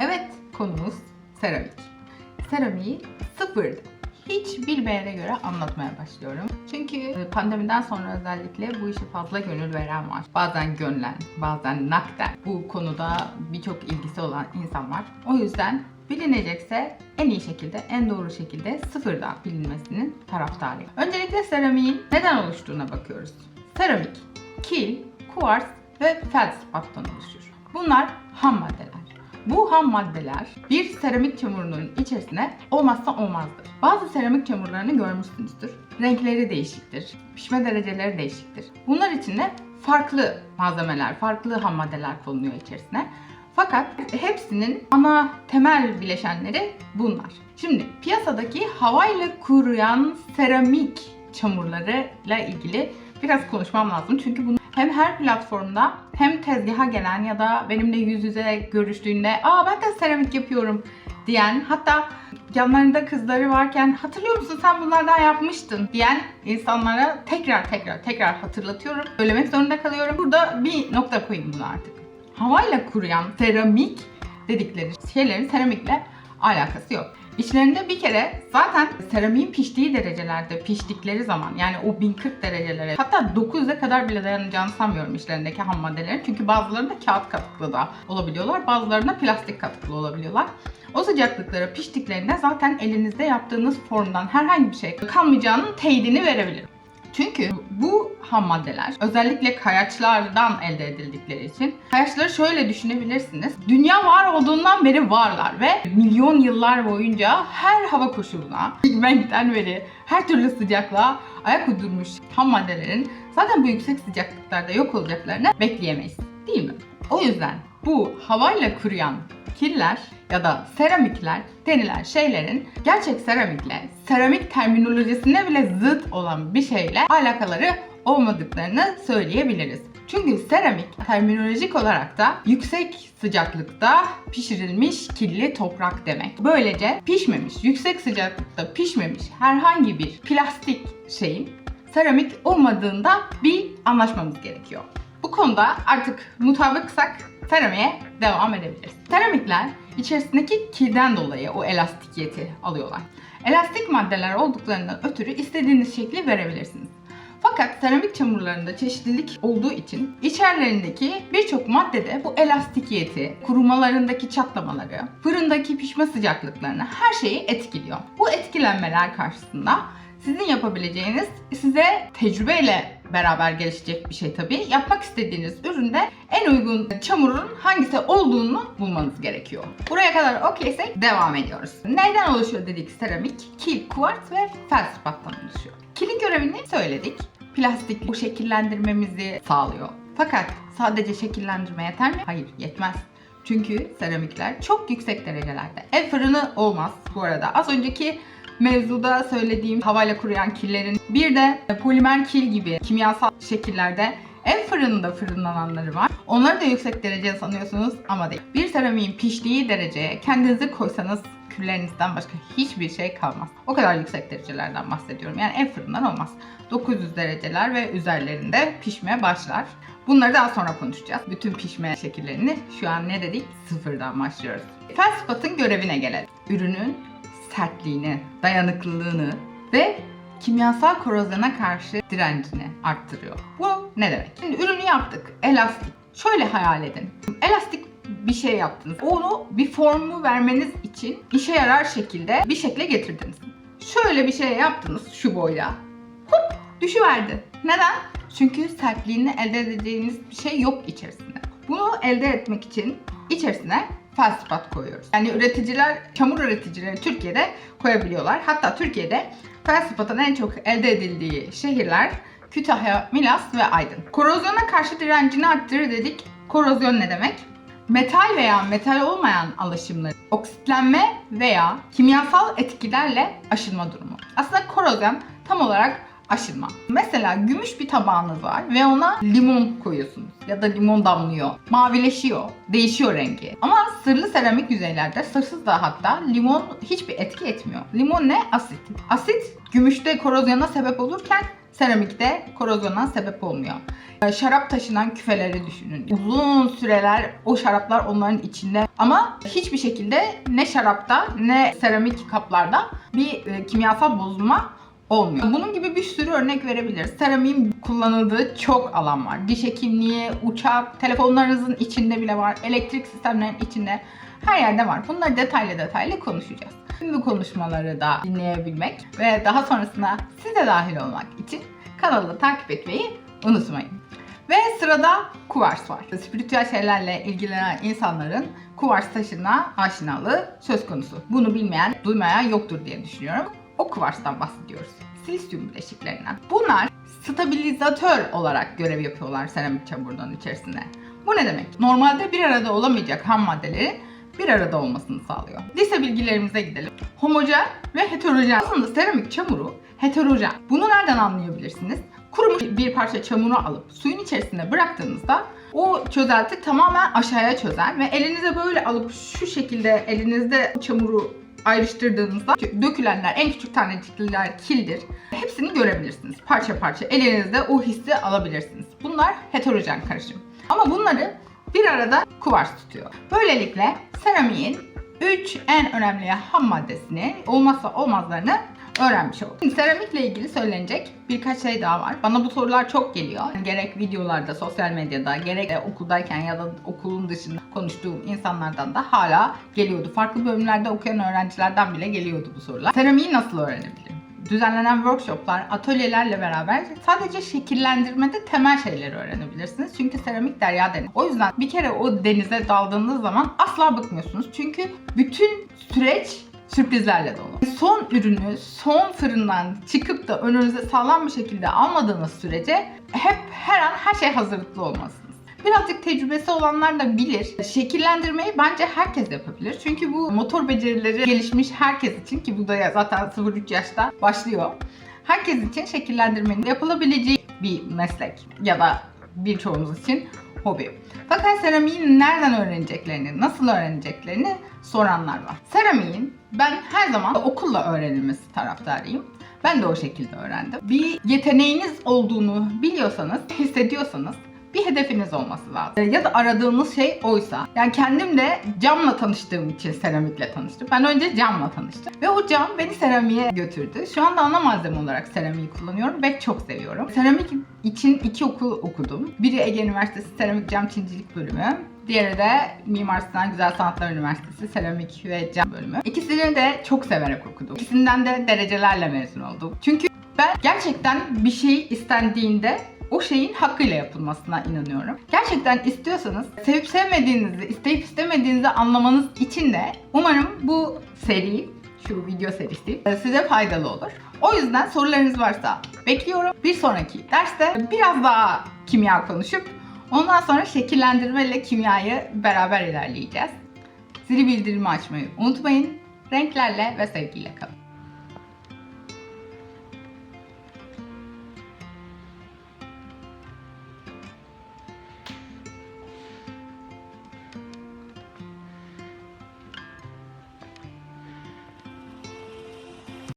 Evet, konumuz seramik. Seramiği sıfır hiç bilmeyene göre anlatmaya başlıyorum. Çünkü e, pandemiden sonra özellikle bu işe fazla gönül veren var. Bazen gönlen, bazen nakden. Bu konuda birçok ilgisi olan insan var. O yüzden bilinecekse en iyi şekilde, en doğru şekilde sıfırdan bilinmesinin taraftarıyım. Öncelikle seramiğin neden oluştuğuna bakıyoruz. Seramik, kil, kuvars ve feldspattan oluşur. Bunlar ham maddeler. Bu ham maddeler bir seramik çamurunun içerisine olmazsa olmazdır. Bazı seramik çamurlarını görmüşsünüzdür. Renkleri değişiktir, pişme dereceleri değişiktir. Bunlar içinde farklı malzemeler, farklı ham maddeler konuluyor içerisine. Fakat hepsinin ana temel bileşenleri bunlar. Şimdi piyasadaki havayla kuruyan seramik çamurlarıyla ilgili biraz konuşmam lazım. Çünkü bunu hem her platformda hem tezgaha gelen ya da benimle yüz yüze görüştüğünde ''Aa ben de seramik yapıyorum'' diyen hatta yanlarında kızları varken hatırlıyor musun sen bunlardan yapmıştın diyen insanlara tekrar tekrar tekrar hatırlatıyorum. Söylemek zorunda kalıyorum. Burada bir nokta koyayım bunu artık. Havayla kuruyan seramik dedikleri şeylerin seramikle alakası yok. İçlerinde bir kere zaten seramiğin piştiği derecelerde piştikleri zaman yani o 1040 derecelere hatta 900'e kadar bile dayanacağını sanmıyorum içlerindeki ham maddelerin. Çünkü bazılarında kağıt katıklı da olabiliyorlar. Bazılarında plastik katıklı olabiliyorlar. O sıcaklıklara piştiklerinde zaten elinizde yaptığınız formdan herhangi bir şey kalmayacağının teyidini verebilirim. Çünkü bu ham maddeler özellikle kayaçlardan elde edildikleri için kayaçları şöyle düşünebilirsiniz. Dünya var olduğundan beri varlar ve milyon yıllar boyunca her hava koşuluna, Big Bang'den beri her türlü sıcaklığa ayak uydurmuş ham maddelerin zaten bu yüksek sıcaklıklarda yok olacaklarını bekleyemeyiz. Değil mi? O yüzden bu havayla kuruyan killer ya da seramikler denilen şeylerin gerçek seramikle, seramik terminolojisine bile zıt olan bir şeyle alakaları olmadıklarını söyleyebiliriz. Çünkü seramik terminolojik olarak da yüksek sıcaklıkta pişirilmiş kirli toprak demek. Böylece pişmemiş, yüksek sıcaklıkta pişmemiş herhangi bir plastik şeyin seramik olmadığında bir anlaşmamız gerekiyor. Bu konuda artık mutabıksak seramiğe devam edebiliriz. Seramikler içerisindeki kilden dolayı o elastikiyeti alıyorlar. Elastik maddeler olduklarından ötürü istediğiniz şekli verebilirsiniz. Fakat seramik çamurlarında çeşitlilik olduğu için içerilerindeki birçok maddede bu elastikiyeti, kurumalarındaki çatlamaları, fırındaki pişme sıcaklıklarını her şeyi etkiliyor. Bu etkilenmeler karşısında sizin yapabileceğiniz size tecrübeyle beraber gelişecek bir şey tabii. Yapmak istediğiniz üründe en uygun çamurun hangisi olduğunu bulmanız gerekiyor. Buraya kadar okeysek devam ediyoruz. Neyden oluşuyor dedik seramik? Kil, kuvars ve felspattan oluşuyor. Kilin görevini söyledik. Plastik bu şekillendirmemizi sağlıyor. Fakat sadece şekillendirme yeter mi? Hayır yetmez. Çünkü seramikler çok yüksek derecelerde. Ev fırını olmaz bu arada. Az önceki mevzuda söylediğim havayla kuruyan killerin bir de polimer kil gibi kimyasal şekillerde ev fırınında fırınlananları var. Onları da yüksek derece sanıyorsunuz ama değil. Bir seramiğin piştiği dereceye kendinizi koysanız küllerinizden başka hiçbir şey kalmaz. O kadar yüksek derecelerden bahsediyorum. Yani ev fırından olmaz. 900 dereceler ve üzerlerinde pişmeye başlar. Bunları daha sonra konuşacağız. Bütün pişme şekillerini şu an ne dedik? Sıfırdan başlıyoruz. Felspat'ın görevine gelelim. Ürünün sertliğini, dayanıklılığını ve kimyasal korozyona karşı direncini arttırıyor. Bu ne demek? Şimdi ürünü yaptık. Elastik. Şöyle hayal edin. Elastik bir şey yaptınız. Onu bir formu vermeniz için işe yarar şekilde bir şekle getirdiniz. Şöyle bir şey yaptınız şu boyda. Hop düşüverdi. Neden? Çünkü sertliğini elde edeceğiniz bir şey yok içerisinde. Bunu elde etmek için içerisine felspat koyuyoruz. Yani üreticiler, çamur üreticileri Türkiye'de koyabiliyorlar. Hatta Türkiye'de felspatın en çok elde edildiği şehirler Kütahya, Milas ve Aydın. Korozyona karşı direncini arttırır dedik. Korozyon ne demek? Metal veya metal olmayan alaşımları oksitlenme veya kimyasal etkilerle aşınma durumu. Aslında korozyon tam olarak aşınma. Mesela gümüş bir tabağınız var ve ona limon koyuyorsunuz ya da limon damlıyor. Mavileşiyor, değişiyor rengi. Ama sırlı seramik yüzeylerde, sırsız da hatta limon hiçbir etki etmiyor. Limon ne? Asit. Asit gümüşte korozyona sebep olurken seramikte korozyona sebep olmuyor. E, Şarap taşınan küfeleri düşünün. Uzun süreler o şaraplar onların içinde ama hiçbir şekilde ne şarapta ne seramik kaplarda bir e, kimyasal bozulma olmuyor. Bunun gibi bir sürü örnek verebiliriz. Seramiğin kullanıldığı çok alan var. Diş hekimliği, uçak, telefonlarınızın içinde bile var. Elektrik sistemlerinin içinde her yerde var. Bunları detaylı detaylı konuşacağız. Tüm bu konuşmaları da dinleyebilmek ve daha sonrasında siz de dahil olmak için kanalı takip etmeyi unutmayın. Ve sırada kuvars var. Spiritüel şeylerle ilgilenen insanların kuvars taşına aşinalığı söz konusu. Bunu bilmeyen, duymayan yoktur diye düşünüyorum. O kuvarstan bahsediyoruz. Silisyum bileşiklerinden. Bunlar stabilizatör olarak görev yapıyorlar seramik çamurunun içerisinde. Bu ne demek? Normalde bir arada olamayacak ham maddelerin bir arada olmasını sağlıyor. Lise bilgilerimize gidelim. Homojen ve heterojen. Aslında seramik çamuru heterojen. Bunu nereden anlayabilirsiniz? Kurumuş bir parça çamuru alıp suyun içerisine bıraktığınızda o çözelti tamamen aşağıya çözer ve elinize böyle alıp şu şekilde elinizde çamuru ayrıştırdığınızda dökülenler en küçük tanecikler kildir. Hepsini görebilirsiniz. Parça parça elinizde o hissi alabilirsiniz. Bunlar heterojen karışım. Ama bunları bir arada kuvars tutuyor. Böylelikle seramiğin 3 en önemli ham maddesini, olmazsa olmazlarını öğrenmiş olduk. Şimdi seramikle ilgili söylenecek birkaç şey daha var. Bana bu sorular çok geliyor. Gerek videolarda, sosyal medyada, gerek okuldayken ya da okulun dışında konuştuğum insanlardan da hala geliyordu. Farklı bölümlerde okuyan öğrencilerden bile geliyordu bu sorular. Seramiği nasıl öğrenebilirim? Düzenlenen workshoplar, atölyelerle beraber sadece şekillendirmede temel şeyleri öğrenebilirsiniz. Çünkü seramik derya deniz. O yüzden bir kere o denize daldığınız zaman asla bıkmıyorsunuz. Çünkü bütün süreç sürprizlerle dolu. Son ürünü son fırından çıkıp da önünüze sağlam bir şekilde almadığınız sürece hep her an her şey hazırlıklı olmalısınız. Birazcık tecrübesi olanlar da bilir. Şekillendirmeyi bence herkes yapabilir. Çünkü bu motor becerileri gelişmiş herkes için ki bu da zaten 0-3 yaşta başlıyor. Herkes için şekillendirmenin yapılabileceği bir meslek ya da birçoğumuz için hobi. Fakat seramiğin nereden öğreneceklerini, nasıl öğreneceklerini soranlar var. Seramiğin ben her zaman okulla öğrenilmesi taraftarıyım. Ben de o şekilde öğrendim. Bir yeteneğiniz olduğunu biliyorsanız, hissediyorsanız bir hedefiniz olması lazım. Ya da aradığınız şey oysa. Yani kendim de camla tanıştığım için seramikle tanıştım. Ben önce camla tanıştım. Ve o cam beni seramiğe götürdü. Şu anda ana malzeme olarak seramiği kullanıyorum ve çok seviyorum. Seramik için iki okul okudum. Biri Ege Üniversitesi Seramik Cam Çincilik bölümü. Diğeri de Mimar Sinan Güzel Sanatlar Üniversitesi Seramik ve Cam bölümü. İkisini de çok severek okudum. İkisinden de derecelerle mezun oldum. Çünkü ben gerçekten bir şey istendiğinde o şeyin hakkıyla yapılmasına inanıyorum. Gerçekten istiyorsanız sevip sevmediğinizi, isteyip istemediğinizi anlamanız için de umarım bu seri, şu video serisi size faydalı olur. O yüzden sorularınız varsa bekliyorum. Bir sonraki derste biraz daha kimya konuşup ondan sonra şekillendirme ile kimyayı beraber ilerleyeceğiz. Zili bildirimi açmayı unutmayın. Renklerle ve sevgiyle kalın.